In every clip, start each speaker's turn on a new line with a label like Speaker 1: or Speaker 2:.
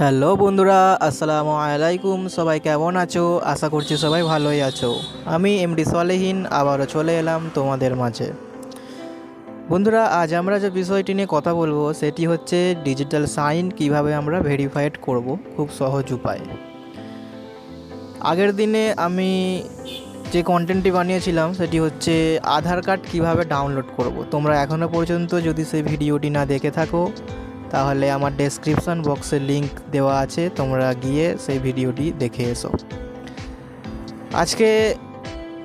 Speaker 1: Hello বন্ধুরা, আসসালামু আলাইকুম। সবাই কেমন আছো? আশা করছি সবাই ভালোই আছো। আমি এমডি সালেহীন, আবারও চলে এলাম তোমাদের মাঝে। বন্ধুরা, আজ আমরা যে বিষয়টি নিয়ে কথা বলব, সেটি হচ্ছে ডিজিটাল সাইন কীভাবে আমরা ভেরিফাইড করব, খুব সহজ উপায়। আগের দিনে আমি যে কন্টেন্টটি বানিয়েছিলাম, সেটি হচ্ছে আধার কার্ড কীভাবে ডাউনলোড করব। তোমরা এখনও পর্যন্ত যদি সেই ভিডিওটি না দেখে থাকো তাহলে আমার ডেসক্রিপশান বক্সে লিংক দেওয়া আছে, তোমরা গিয়ে সেই ভিডিওটি দেখে এসো। আজকে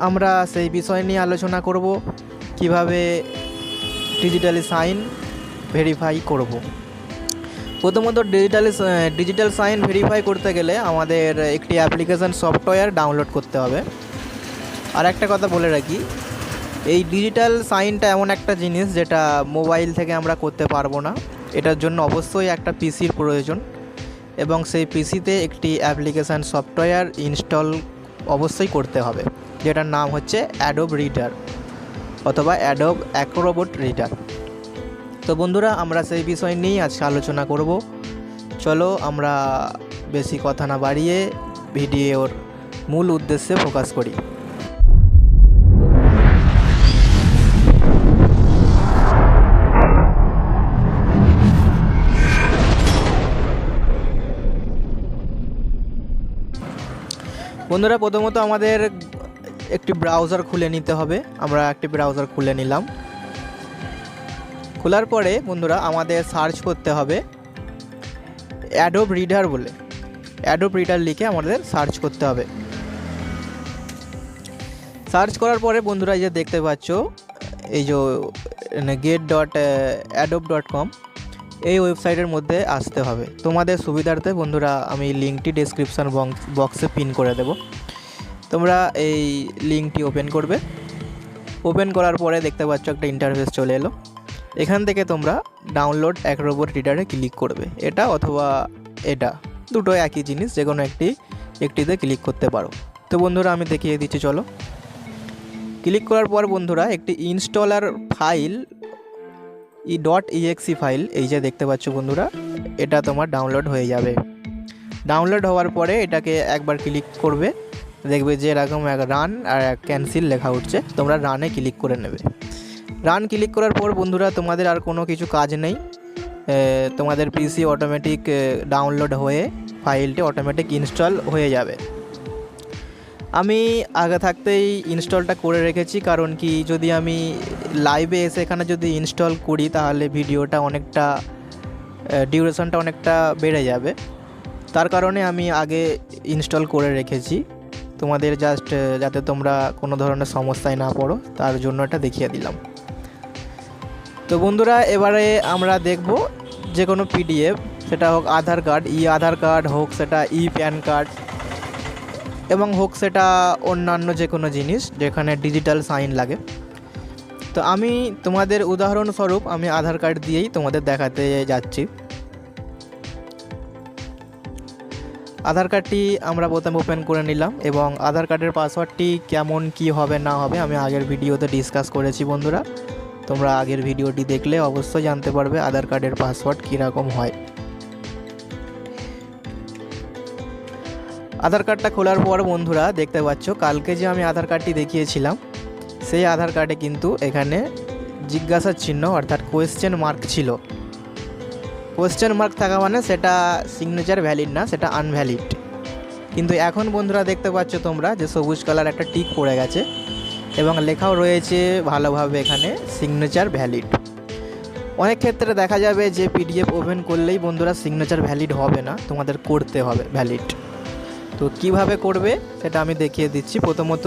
Speaker 1: আমরা সেই বিষয় নিয়ে আলোচনা করব, কীভাবে ডিজিটালি সাইন ভেরিফাই করব। প্রথমত ডিজিটালি ডিজিটাল সাইন ভেরিফাই করতে গেলে আমাদের একটি অ্যাপ্লিকেশান সফটওয়্যার ডাউনলোড করতে হবে। আর একটা কথা বলে রাখি, এই ডিজিটাল সাইনটা এমন একটা জিনিস যেটা মোবাইল থেকে আমরা করতে পারব না। এটার জন্য অবশ্যই একটা পিসির প্রয়োজন এবং সেই পিসিতে একটি অ্যাপ্লিকেশান সফটওয়্যার ইনস্টল অবশ্যই করতে হবে, যেটার নাম হচ্ছে অ্যাডোব রিডার অথবা অ্যাডোব অ্যাক্রোবট রিডার তো বন্ধুরা, আমরা সেই বিষয় নিয়েই আজকে আলোচনা করব। চলো আমরা বেশি কথা না বাড়িয়ে ভিডিওর মূল উদ্দেশ্যে ফোকাস করি। বন্ধুরা, প্রথমত আমাদের একটি ব্রাউজার খুলে নিতে হবে। আমরা একটি ব্রাউজার খুলে নিলাম। খোলার পরে বন্ধুরা, আমাদের সার্চ করতে হবে অ্যাডোব রিডার বলে। অ্যাডোব রিডার লিখে আমাদের সার্চ করতে হবে। সার্চ করার পরে বন্ধুরা, এই যে দেখতে পাচ্ছ, এই যে get dot Adobe dot com এই ওয়েবসাইটের মধ্যে আসতে হবে। তোমাদের সুবিধার্থে বন্ধুরা, আমি লিঙ্কটি ডিসক্রিপশান বক্সে পিন করে দেব। তোমরা এই লিঙ্কটি ওপেন করবে। ওপেন করার পরে দেখতে পাচ্ছ একটা ইন্টারফেস চলে এলো। এখান থেকে তোমরা ডাউনলোড এক রোবট রিডারে ক্লিক করবে। এটা অথবা এটা, দুটো একই জিনিস, যে কোনো একটি, একটিতে ক্লিক করতে পারো। তো বন্ধুরা, আমি দেখিয়ে দিচ্ছি, চলো। ক্লিক করার পর বন্ধুরা, একটি installer file E dot EXE file এই যে দেখতে পাচ্ছ বন্ধুরা, এটা তোমার ডাউনলোড হয়ে যাবে। ডাউনলোড হওয়ার পরে এটাকে একবার ক্লিক করবে, দেখবে যে এরকম এক রান আর এক ক্যান্সেল লেখা উঠছে, তোমরা রানে ক্লিক করে নেবে। রান ক্লিক করার পর বন্ধুরা, তোমাদের আর কোনো কিছু কাজ নেই। তোমাদের পিসি অটোমেটিক ডাউনলোড হয়ে ফাইলটি অটোমেটিক ইনস্টল হয়ে যাবে। আমি আগে থাকতেই ইনস্টলটা করে রেখেছি, কারণ কি যদি আমি লাইভে এসে এখানে যদি ইনস্টল করি, তাহলে ভিডিওটা অনেকটা ডিউরেশনটা অনেকটা বেড়ে যাবে। তার কারণে আমি আগে ইনস্টল করে রেখেছি। তোমাদের জাস্ট যাতে তোমরা কোনো ধরনের সমস্যায় না পড়ো, তার জন্য এটা দেখিয়ে দিলাম। তো বন্ধুরা, এবারে আমরা দেখব যে কোনো পিডিএফ সেটা হোক আধার কার্ড, ই আধার কার্ড হোক, সেটা ই প্যান কার্ড এবং হোক সেটা অন্যান্য যে কোনো জিনিস যেখানে ডিজিটাল সাইন লাগে। তো আমি তোমাদের উদাহরণস্বরূপ আমি আধার কার্ড দিয়েই তোমাদের দেখাতে যাচ্ছি। আধার কার্ডটি আমরা প্রথমে ওপেন করে নিলাম এবং আধার কার্ডের পাসওয়ার্ডটি কেমন কি হবে না হবে আমি আগের ভিডিওতে ডিসকাস করেছি বন্ধুরা। তোমরা আগের ভিডিওটি দেখলে অবশ্যই জানতে পারবে আধার কার্ডের পাসওয়ার্ড কীরকম হয়। আধার কার্ডটা খোলার পর বন্ধুরা দেখতে পাচ্ছ, কালকে যে আমি আধার কার্ডটি দেখিয়েছিলাম, সেই আধার কার্ডে কিন্তু এখানে জিজ্ঞাসার চিহ্ন অর্থাৎ কোয়েশ্চেন মার্ক ছিল। কোয়েশ্চেন মার্ক থাকা মানে সেটা সিগনেচার ভ্যালিড না, সেটা আনভ্যালিড কিন্তু এখন বন্ধুরা দেখতে পাচ্ছ তোমরা যে সবুজ কালার একটা টিক পড়ে গেছে এবং লেখাও রয়েছে ভালোভাবে এখানে সিগনেচার ভ্যালিড অনেক ক্ষেত্রে দেখা যাবে যে পিডিএফ ওপেন করলেই বন্ধুরা সিগনেচার ভ্যালিড হবে না, তোমাদের করতে হবে ভ্যালিড তো কীভাবে করবে সেটা আমি দেখিয়ে দিচ্ছি। প্রথমত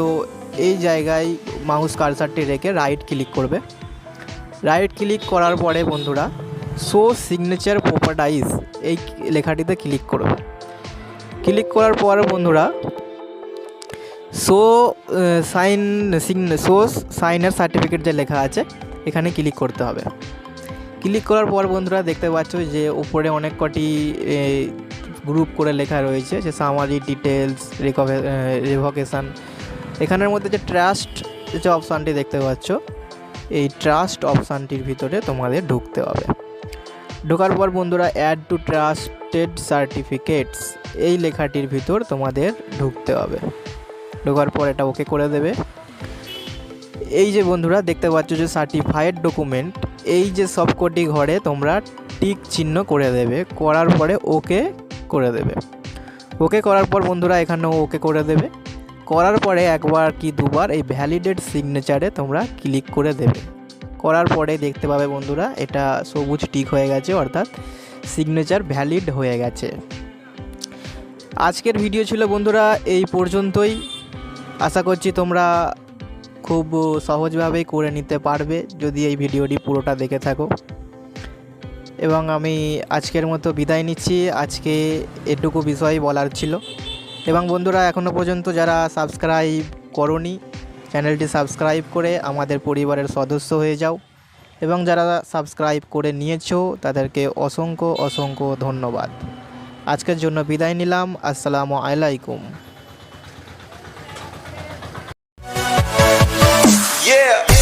Speaker 1: এই জায়গায় মাউস কারসারটি রেখে রাইট ক্লিক করবে। রাইট ক্লিক করার পরে বন্ধুরা শো সিগনেচার প্রপার্টাইজ এই লেখাটিতে ক্লিক করবে। ক্লিক করার পর বন্ধুরা শো সাইন শো সাইনের সার্টিফিকেট যে লেখা আছে, এখানে ক্লিক করতে হবে। ক্লিক করার পর বন্ধুরা দেখতে পাচ্ছ যে উপরে অনেক কটি গ্রুপ করে লেখা রয়েছে যে সামারি ডিটেলস রিভোকেশান এখানের মধ্যে যে ট্রাস্ট যে অপশানটি দেখতে পাচ্ছ, এই ট্রাস্ট অপশানটির ভিতরে তোমাদের ঢুকতে হবে। ঢোকার পর বন্ধুরা অ্যাড টু ট্রাস্টেড সার্টিফিকেটস এই লেখাটির ভিতর তোমাদের ঢুকতে হবে। ঢোকার পর এটা ওকে করে দেবে। এই যে বন্ধুরা দেখতে পাচ্ছ যে সার্টিফাইড ডকুমেন্ট এই যে সবকটি ঘরে তোমরা টিক চিহ্ন করে দেবে। করার পরে ওকে করে দেবে। ওকে করার পর বন্ধুরা এখানেও ওকে করে দেবে। করার পরে একবার কি দুবার এই ভ্যালিডেট সিগনেচারে তোমরা ক্লিক করে দেবে। করার পরে দেখতে পাবে বন্ধুরা এটা সবুজ টিক হয়ে গেছে, অর্থাৎ সিগনেচার ভ্যালিড হয়ে গেছে। আজকের ভিডিও ছিল বন্ধুরা এই পর্যন্তই। আশা করছি তোমরা খুব সহজভাবেই করে নিতে পারবে। যদি এই ভিডিওটি পুরোটা দেখে থাকো। এবং আমি আজকের মতো বিদায় নিচ্ছি। আজকে এটুকু বিষয় বলার ছিল। এবং বন্ধুরা এখনও পর্যন্ত যারা সাবস্ক্রাইব করনি, চ্যানেলটি সাবস্ক্রাইব করে আমাদের পরিবারের সদস্য হয়ে যাও। এবং যারা সাবস্ক্রাইব করে নিয়েছো, তাদেরকে অসংখ্য অসংখ্য ধন্যবাদ। আজকের জন্য বিদায় নিলাম। আসসালামু আলাইকুম।
Speaker 2: Yeah.